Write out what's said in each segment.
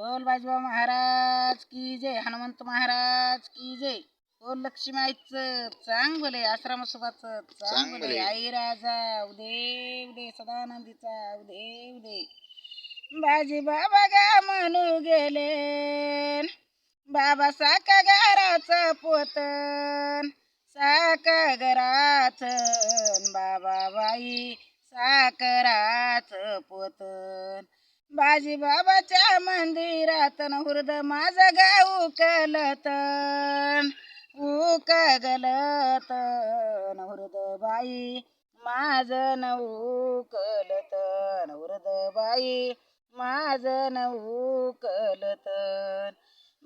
बोल बाजूबा महाराज की जय? हनुमंत महाराज की जय? बोल लक्ष्मी आईचं चांग भले आश्रमसोबाचं चांग भले. आई राजा उदे उदे सदानंदीचा उदे उदे. बाजी बाबा गा म्हणू गेले बाबा साका घराचं पोतन साका घराचं बाबा बाई साकराचं पोतन. बाजी बाबाच्या मंदिरात हुरद माझं गाव कलतन उकगलत हुरद बाई माझं न उकलतन. हुरद बाई माझं न उकलतन.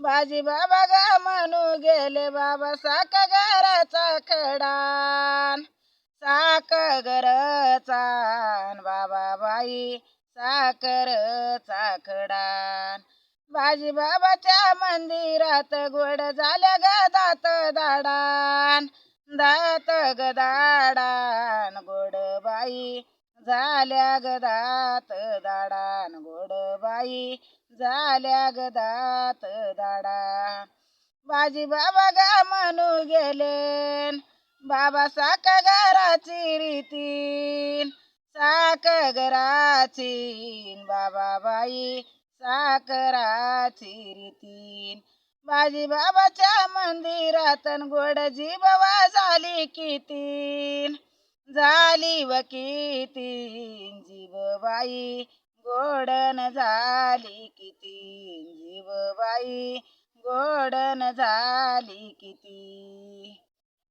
बाजी बाबा गा म्हणू गेले बाबा साक घराचा खडान साक घरचा. बाबा बाई साखर चाकडान बाजी बाबाच्या मंदिरात गोड झाल्या ग दात दाडान. दात ग दाडान गोड बाई. झाल्या ग दात दाडान गोड बाई. झाल्या ग दात दाडा बाजी बाबा गा म्हणू गेले बाबा साका साक घराची बाबा बाई साकराची रीतीन. बाजी बाबाच्या मंदिरात गोड जीबवा झाली कितीन. झाली व कितीन जीवबाई गोडन झाली किती जीवबाई गोडन झाली किती.